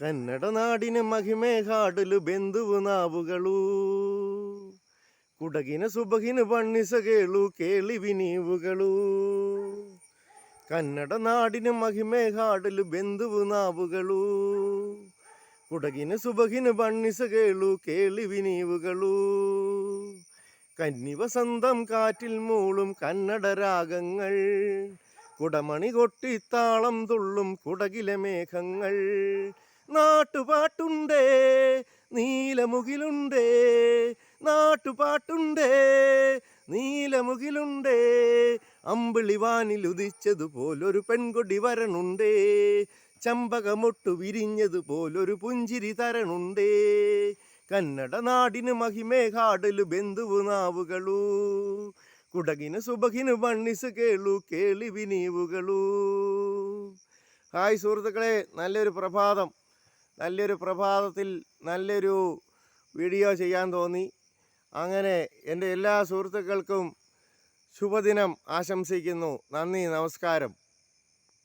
കന്നഡ നാടിന് മഹിമേ ഹാടലു ബന്ധുവു നാവുകളൂ. കുടകിന് സുബഹിന് വണ്ണിസ കേളു കേളിവി നീവുകളൂ കന്നഡ നാടിന് മഹിമേ ഹാടലു ബന്ധുവു നാവുകളൂ. കുടകിന് സുബഹിന് വണ്ണിസ കേളു കേളിവി നീവുകളൂ കന്നിവസന്തം കാറ്റിൽ മൂളും കന്നഡ രാഗങ്ങൾ. കുടമണി കൊട്ടിത്താളം തുള്ളും കുടകിലെ മേഘങ്ങൾ. നാട്ടുപാട്ടുണ്ടേ നീലമുകിലുണ്ടേ. നാട്ടുപാട്ടുണ്ടേ നീലമുകിലുണ്ടേ. അമ്പിളിവാനിൽ ഉദിച്ചതുപോലൊരു പെൺകൊടി വരണുണ്ടേ. ചമ്പകമൊട്ടു വിരിഞ്ഞതുപോലൊരു പുഞ്ചിരി തരണുണ്ടേ. കന്നഡ നാടിന് മഹിമേ ബന്ധുവു നാവുകളൂ. കുടകിന് സുബകിന് ബണ്ണിസ് കേളു കേളി വിനീവുകളൂ ഹായ് സുഹൃത്തുക്കളെ നല്ലൊരു പ്രഭാതം. നല്ലൊരു പ്രഭാതത്തിൽ നല്ലൊരു വീഡിയോ ചെയ്യാൻ തോന്നി. അങ്ങനെ എന്റെ എല്ലാ സുഹൃത്തുക്കൾക്കും ശുഭദിനം ആശംസിക്കുന്നു. നന്ദി നമസ്കാരം.